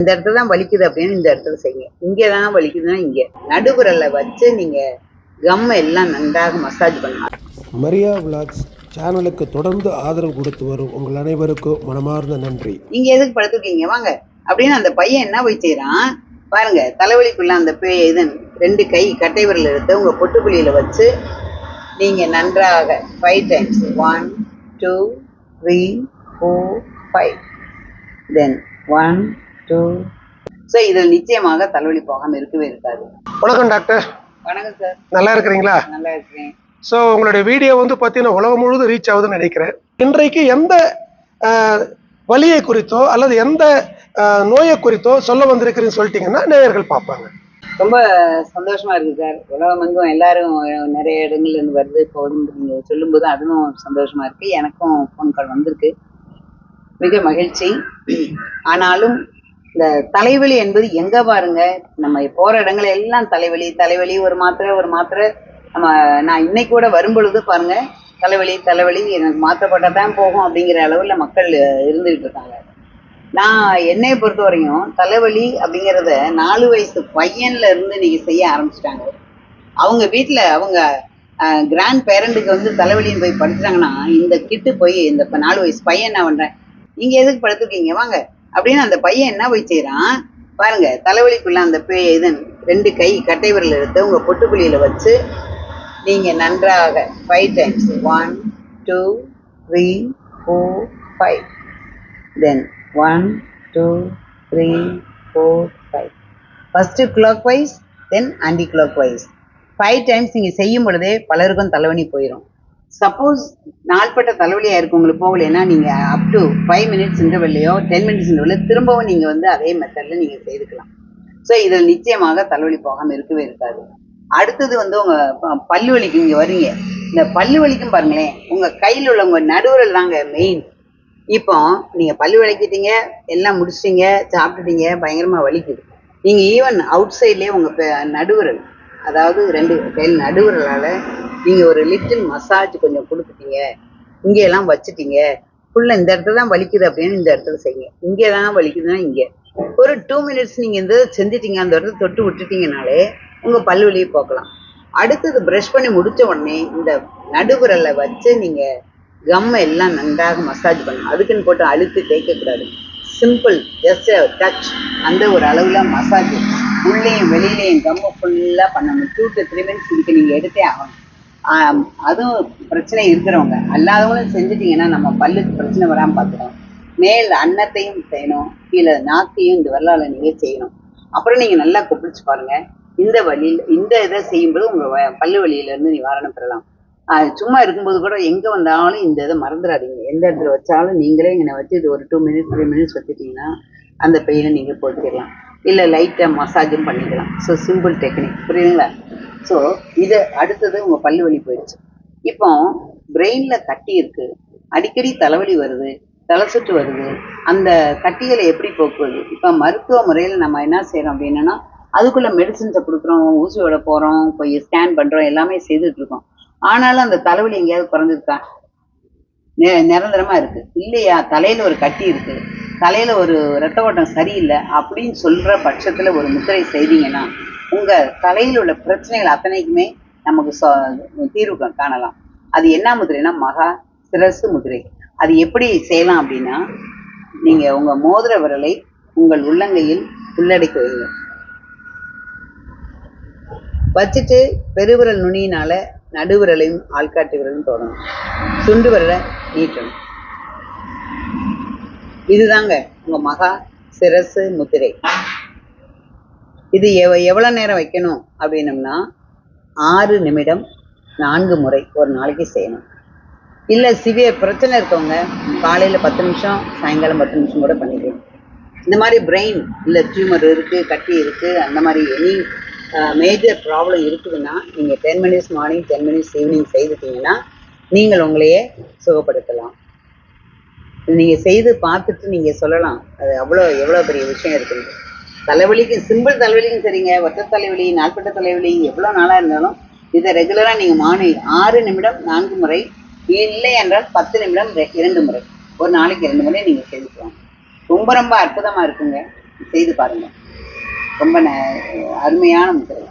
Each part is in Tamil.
இந்த இடத்துல தான் வலிக்குது அப்படின்னு இந்த இடத்துல செய்யுங்க. இங்கே தான் வலிக்குதுன்னா இங்கே. நடுவிரல்ல வச்சு நீங்கள் கம் எல்லாம் நன்றாக மசாஜ் பண்ணலாம். மரியா விலாக்ஸ் சேனலுக்கு தொடர்ந்து ஆதரவு கொடுத்து வரும் உங்கள் அனைவருக்கும் மனமார்ந்த நன்றி. நீங்க எதுக்கு படுத்துருக்கீங்க? வாங்க. அப்படின்னு அந்த பையன் என்ன போய் செய்றான்? பாருங்க தலைவலிக்குள்ள அந்த பே இது ரெண்டு கை கட்டை விரல் எடுத்து உங்க பொட்டுக்குழியில வச்சு நீங்க நன்றாக five times one two three four five then one two so இதில் நிச்சயமாக தலைவலி போகாம இருக்கவே இருக்காது. வணக்கம் டாக்டர். வணக்கம் சார் நல்லா இருக்கிறீங்களா? நல்லா இருக்கேன் ஸோ உங்களுடைய வீடியோ வந்து பார்த்தீங்கன்னா உலகம் முழுவதும் ரீச் ஆகுதுன்னு நினைக்கிறேன். இன்றைக்கு எந்த வலியை குறித்தோ அல்லது எந்த நோயை குறித்தோ சொல்ல வந்திருக்கிறீன்னு சொல்லிட்டீங்கன்னா நேயர்கள் பார்ப்பாங்க. ரொம்ப சந்தோஷமா இருக்கு சார் உலகம் எங்கும் எல்லாரும் நிறைய இடங்கள்ல இருந்து வருது போகுதுன்னு நீங்க சொல்லும்போது அதுவும் சந்தோஷமா இருக்கு. எனக்கும் ஃபோன் கால் வந்திருக்கு. மிக மகிழ்ச்சி. ஆனாலும் இந்த தலைவலி என்பது எங்க பாருங்க? நம்ம போற இடங்கள் எல்லாம் தலைவலி தலைவலி ஒரு மாத்திரை ஒரு மாத்திரை. நம்ம நான் இன்னைக்கு கூட வரும்பொழுது பாருங்க தலைவலி தலைவலி எனக்கு மாத்திரை தான் போகும் அப்படிங்கிற அளவுல மக்கள் இருந்துகிட்டு இருக்காங்க. நான் என்னையை பொறுத்த வரையும் தலைவலி அப்படிங்கிறத நாலு வயசு பையன்ல இருந்து நீங்க செய்ய ஆரம்பிச்சிட்டாங்க. அவங்க வீட்டில் அவங்க கிராண்ட் பேரண்ட்டுக்கு வந்து தலைவலின்னு போய் படுத்துட்டாங்கன்னா இந்த கிட்டு போய் இந்த நாலு வயசு பையன் என்ன பண்றேன்? நீங்க எதுக்கு படுத்துருக்கீங்க? வாங்க. அப்படின்னு அந்த பையன் என்ன போய் செய்கிறான் பாருங்க தலைவலிக்குள்ள அந்த பே இது ரெண்டு கை கட்டை விரல் எடுத்து உங்க பொட்டுக்குழியில வச்சு நீங்க நன்றாக five times one two three four five then one two three four five first clockwise then anticlockwise five times நீங்கள் செய்யும் பொழுதே பலருக்கும் தலைவலி போயிடும் சப்போஸ் நாள்பட்ட தலைவலியாக இருக்கவங்களுக்கு போகலைன்னா நீங்கள் அப் டு ஃபைவ் மினிட்ஸ் இன்டர்வெல்லையோ டென் மினிட்ஸ் இன்டர்வெல்ல திரும்பவும் நீங்கள் வந்து அதே மெத்தடில் நீங்கள் செய்துக்கலாம். ஸோ இதில் நிச்சயமாக தலைவலி போகாமல் இருக்கவே இருக்காது. அடுத்தது வந்து உங்கள் பல்லு வலிக்கு இங்கே வரீங்க. இந்த பல்லு வலிக்கும் பாருங்களேன் உங்கள் கையில் உள்ள உங்க நடுவுரல் தாங்க மெயின் இப்போ நீங்க பல்லு விளக்கிட்டீங்க எல்லாம் முடிச்சிட்டீங்க சாப்பிட்டுட்டீங்க பயங்கரமா வலிக்குது. நீங்க ஈவன் அவுட் சைட்லேயே உங்க பெ- அதாவது ரெண்டு கையில் நடுவிரலால நீங்க ஒரு லிட்டில் மசாஜ் கொஞ்சம் கொடுத்துட்டீங்க. இங்க எல்லாம் வச்சுட்டீங்க. புள்ள இந்த இடத்துல தான் வலிக்குது அப்படின்னு இந்த இடத்துல செய்யுங்க. இங்கே தான் வலிக்குதுன்னா இங்க. ஒரு டூ மினிட்ஸ் நீங்க இந்த செஞ்சிட்டீங்க செஞ்சுட்டீங்க அந்த இடத்துல தொட்டு விட்டுட்டீங்கனாலே உங்க பல்லு வலியை போக்கலாம். அடுத்தது பிரஷ் பண்ணி முடிச்ச உடனே இந்த நடுவுரலை வச்சு நீங்க கம் எல்லாம் நன்றாக மசாஜ் பண்ணணும் அதுக்குன்னு போட்டு அழுத்து தேய்க்கக்கூடாது சிம்பிள் ஜஸ்ட் டச் அந்த ஒரு அளவில் மசாஜ் உள்ளேயும் வெளியிலையும் கம்மை ஃபுல்லாக பண்ணணும். டூ டு த்ரீ மினிட்ஸ் இதுக்கு நீங்கள் எடுத்தே ஆகணும். அதுவும் பிரச்சனை இருக்கிறவங்க. அல்லாதவங்களும் செஞ்சுட்டீங்கன்னா நம்ம பல்லுக்கு பிரச்சனை வராமல் பார்த்துக்கணும் மேல் அன்னத்தையும் செய்யணும் கீழே நாக்கையும் இந்த வரலாறு நீங்கள் செய்யணும். அப்புறம் நீங்கள் நல்லா கொப்பிடிச்சு பாருங்க. இந்த வழியில் இந்த இதை செய்யும்போது உங்கள் பல்லு வழியிலேருந்து நிவாரணம் பெறலாம். சும்மா இருக்கும்போது கூட எங்க வந்தாலும் இந்த இதை மறந்துடாதீங்க. எந்த இடத்துல வச்சாலும் நீங்களே இங்கே வச்சு இது ஒரு டூ மினிட்ஸ் த்ரீ மினிட்ஸ் வச்சுட்டீங்கன்னா அந்த பெயினை நீங்கள் போட்டுக்கலாம் இல்லை லைட்டாக மசாஜும் பண்ணிக்கலாம். ஸோ சிம்பிள் டெக்னிக் புரியுதுங்களா? ஸோ இது அடுத்தது உங்க பல்லு வலி போயிடுச்சு. இப்போ பிரெயின்ல கட்டி இருக்கு. அடிக்கடி தலைவலி வருது தலை சுற்று வருது. அந்த கட்டிகளை எப்படி போக்குவது? இப்போ மருத்துவ முறையில் நம்ம என்ன செய்யறோம் அப்படின்னா அதுக்குள்ள மெடிசின்ஸை கொடுக்குறோம் ஊசியோட போறோம் போய் ஸ்கேன் பண்றோம் எல்லாமே செய்துட்டு இருக்கோம். ஆனாலும் அந்த தலைவலி எங்கேயாவது குறைஞ்சிருக்கா? நிரந்தரமா இருக்கு. இல்லையா? தலையில ஒரு கட்டி இருக்கு. தலையில ஒரு ரத்த ஓட்டம் சரியில்லை அப்படின்னு சொல்ற பட்சத்துல ஒரு முத்திரை செய்தீங்கன்னா உங்க தலையில் உள்ள பிரச்சனைகள் அத்தனைக்குமே நமக்கு தீர்வு காணலாம். அது என்ன முதிரைனா மகா சிரசு முதிரை. அது எப்படி செய்யலாம் அப்படின்னா நீங்க உங்க மோதிர விரலை உங்கள் உள்ளங்கையில் உள்ளடக்கி வைங்க. வச்சுட்டு பெருவிரல் நுனியினால நடுவிரலையும் ஆள்காட்டி விரலும் தொடணும். சுண்டு விரலை நீட்டணும். இதுதாங்க உங்க மகா சிரசு முத்திரை இது எவ எவ்வளோ நேரம் வைக்கணும் அப்படின்னம்னா ஆறு நிமிடம் நான்கு முறை ஒரு நாளைக்கு செய்யணும். இல்லை சிவியர் பிரச்சனை இருக்கவங்க காலையில் பத்து நிமிஷம் சாயங்காலம் பத்து நிமிஷம் கூட பண்ணிக்கலாம். இந்த மாதிரி பிரெயின் இல்லை டியூமர் இருக்குது கட்டி இருக்குது அந்த மாதிரி எனி மேஜர் ப்ராப்ளம் இருக்குதுன்னா நீங்கள் ten minutes morning ten minutes evening செய்துட்டீங்கன்னா நீங்கள் உங்களையே சுகப்படுத்தலாம். நீங்கள் செய்து பார்த்துட்டு நீங்கள் சொல்லலாம். அது அவ்வளோ எவ்வளோ பெரிய விஷயம் இருக்குது. தலைவலிக்கு சிம்பிள் தலைவலிக்கும் சரிங்க ஒத்த தலைவலி நாள்பட்ட தலைவலி எவ்வளோ நாளா இருந்தாலும் இதை ரெகுலரா நீங்க மார்னிங் ஆறு நிமிடம் நான்கு முறை இல்லை என்றால் பத்து நிமிடம் இரண்டு முறை. ஒரு நாளைக்கு இரண்டு முறை நீங்க செய்துக்கலாம் ரொம்ப ரொம்ப அற்புதமா இருக்குங்க. செய்து பாருங்க. ரொம்ப ந- அருமையான முதிரை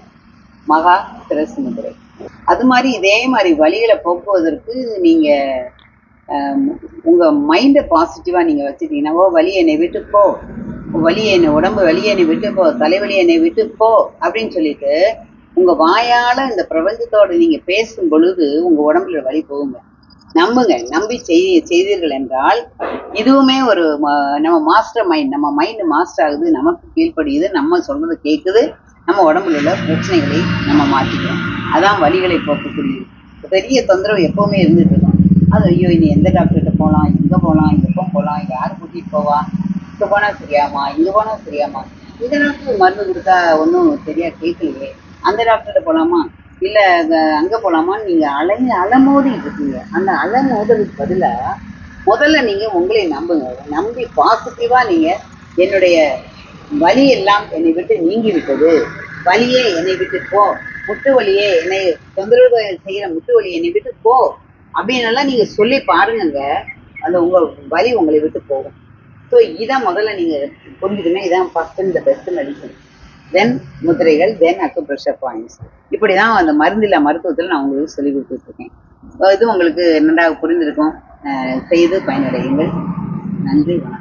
மகா திரசு முதிரை அது மாதிரி இதே மாதிரி வழிகளை போக்குவதற்கு நீங்க உங்கள் உங்க மைண்டை பாசிட்டிவாக நீங்க வச்சுட்டீங்கன்னா ஓ வலி என்னை விட்டு போ வலியை என்னை உடம்பு வலியை என்னை விட்டு போ தலைவலி என்னை விட்டு போ அப்படின்னு சொல்லிட்டு உங்க வாயால இந்த பிரபஞ்சத்தோட நீங்க பேசும் பொழுது உங்க உடம்புல வலி போகுங்க. நம்புங்க நம்பி செய் செய்தீர்கள் என்றால் இதுவுமே ஒரு நம்ம மாஸ்டர் மைண்ட் நம்ம மைண்ட் மாஸ்டர் ஆகுது நமக்கு கீழ்படியுது நம்ம சொல்றது கேட்குது நம்ம உடம்புல உள்ள பிரச்சனைகளை நம்ம மாத்திக்கிறோம். அதான் வழிகளை போக்கக்கூடியது. பெரிய தொந்தரவு எப்பவுமே இருந்துட்டு இருக்கும். அது ஐயோ இனி எந்த டாக்டர்கிட்ட போகலாம் எங்க போகலாம் எப்போ போகலாம் யார் கூட்டிகிட்டு போவா இது போனா சரியாமா? இங்க போனா சரியாமா? இந்த டாக்டர் மருந்து கொடுத்தா ஒன்றும் சரியா கேட்கலையே. அந்த டாக்டர்கிட்ட போகலாமா இல்ல அங்க- போகலாமான்னு போலாமான்னு நீங்க அலைய அலமோதிட்டு இருக்கீங்க. அந்த அலமோதுறதுக்கு பதிலா முதல்ல நீங்க உங்களை நம்புங்க. நம்பி பாசிட்டிவா நீங்க என்னுடைய வலி எல்லாம் என்னை விட்டு நீங்கி விட்டது வலியே என்னை விட்டு போ. முட்டு வலியே என்னை தொந்தரவு செய்யற முட்டு வலி என்னை விட்டு போ. அப்படின்னு எல்லாம் நீங்க சொல்லி பாருங்க அந்த உங்க வலி உங்களை விட்டு போகும். ஸோ இதான் முதல்ல நீங்க புரிஞ்சுக்கணும். இதான் ஃபர்ஸ்ட் இந்த பெஸ்ட் மெடிசன் தென் முதிரைகள் தென் அக்குப்ரெஷர் பாயிண்ட்ஸ் இப்படி தான் அந்த மருந்தில் மருத்துவத்தில் நான் உங்களுக்கு சொல்லி கொடுத்துட்ருக்கேன். இது உங்களுக்கு நன்றாக புரிந்திருக்கும் அஹ் செய்து பயனடையுங்கள். நன்றி வணக்கம்.